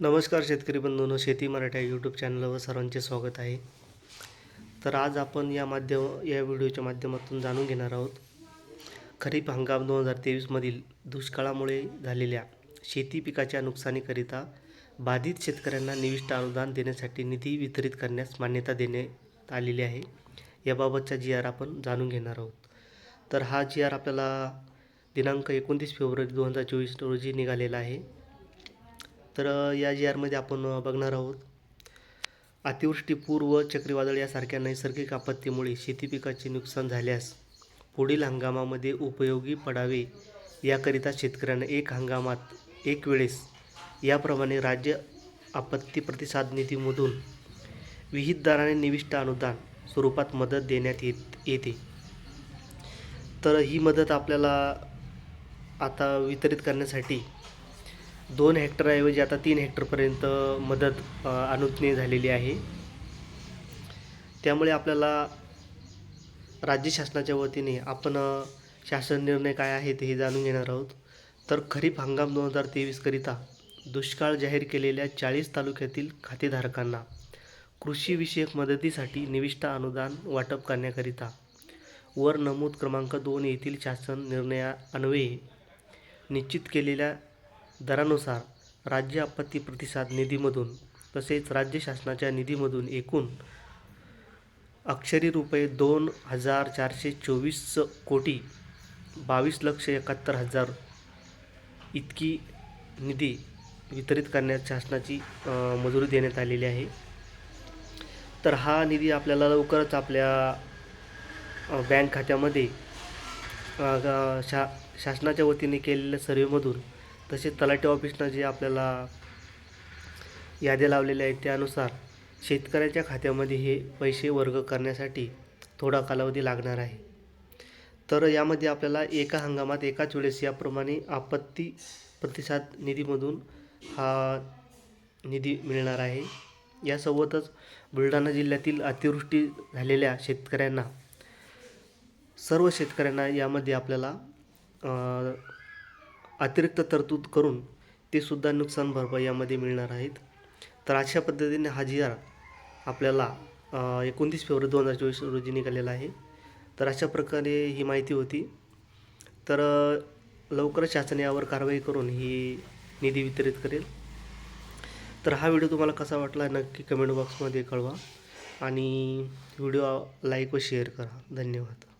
नमस्कार शेतकरी बंधूंनो शेती मराठा यूट्यूब चॅनलवर सर्वांचे स्वागत आहे. तर आज आपण या माध्यम या व्हिडिओच्या माध्यमातून जाणून घेणार आहोत. खरीप हंगाम दोन हजार तेवीसमधील दुष्काळामुळे झालेल्या शेती पिकाच्या नुकसानीकरिता बाधित शेतकऱ्यांना निविष्ट अनुदान देण्यासाठी निधी वितरित करण्यास मान्यता देण्यात आलेली आहे. याबाबतचा जी आर आपण जाणून घेणार आहोत. तर हा जी आर आपल्याला दिनांक एकोणतीस फेब्रुवारी दोन हजार चोवीस रोजी निघालेला आहे. तर या जी आरमध्ये आपण बघणार आहोत. अतिवृष्टी पूर्व चक्रीवादळ यासारख्या नैसर्गिक आपत्तीमुळे शेती पिकाचे नुकसान झाल्यास पुढील हंगामामध्ये उपयोगी पडावे याकरिता शेतकऱ्यांना एक हंगामात एक वेळेस याप्रमाणे राज्य आपत्ती प्रतिसाद निधीमधून विहित दराने निविष्ट अनुदान स्वरूपात मदत देण्यात येत येते. तर ही मदत आपल्याला आता वितरित करण्यासाठी दोन हेक्टरऐवजी आता तीन हेक्टरपर्यंत मदत अनुज्ञे झालेली आहे. त्यामुळे आपल्याला राज्य शासनाच्या वतीने आपण शासन निर्णय काय आहेत हे जाणून घेणार आहोत. तर खरीप हंगाम दोन हजार तेवीसकरिता दुष्काळ जाहीर केलेल्या चाळीस तालुक्यातील खातेधारकांना कृषीविषयक मदतीसाठी निविष्ट अनुदान वाटप करण्याकरिता वर नमूद क्रमांक दोन येथील शासन निर्णयान्वये निश्चित केलेल्या दरानुसार राज्य आपत्ती प्रतिसाद निधीमधून तसेच राज्य शासनाच्या निधीमधून एकूण अक्षरी रुपये दोन हजार चारशे चोवीस कोटी बावीस लक्ष एकाहत्तर हजार इतकी निधी वितरित करण्यात शासनाची मंजुरी देण्यात आलेली आहे. तर हा निधी आपल्याला लवकरच आपल्या बँक खात्यामध्ये शा शासनाच्या वतीने केलेल्या सर्वेमधून तसेच तलाठी ऑफिसनं जे आपल्याला याद्या लावलेल्या आहेत त्यानुसार शेतकऱ्याच्या खात्यामध्ये हे पैसे वर्ग करण्यासाठी थोडा कालावधी लागणार आहे. तर यामध्ये आपल्याला एका हंगामात एकाच वेळेस याप्रमाणे आपत्ती प्रतिसाद निधीमधून हा निधी मिळणार आहे. यासोबतच बुलढाणा जिल्ह्यातील अतिवृष्टी झालेल्या शेतकऱ्यांना सर्व शेतकऱ्यांना यामध्ये आपल्याला अतिरिक्त तरतूद करून ते सुद्धा नुकसान भरपाई यामध्ये मिळणार आहेत. तर अशा पद्धतीने हा जी आर आपल्याला एकोणतीस फेब्रुवारी दोन हजार चोवीस रोजी निघालेला आहे. तर अशा प्रकारे ही माहिती होती. तर लवकरच शासन यावर कारवाई करून ही निधी वितरित करेल. तर हा व्हिडिओ तुम्हाला कसा वाटला नक्की कमेंट बॉक्समध्ये कळवा आणि व्हिडिओ लाईक व शेअर करा. धन्यवाद.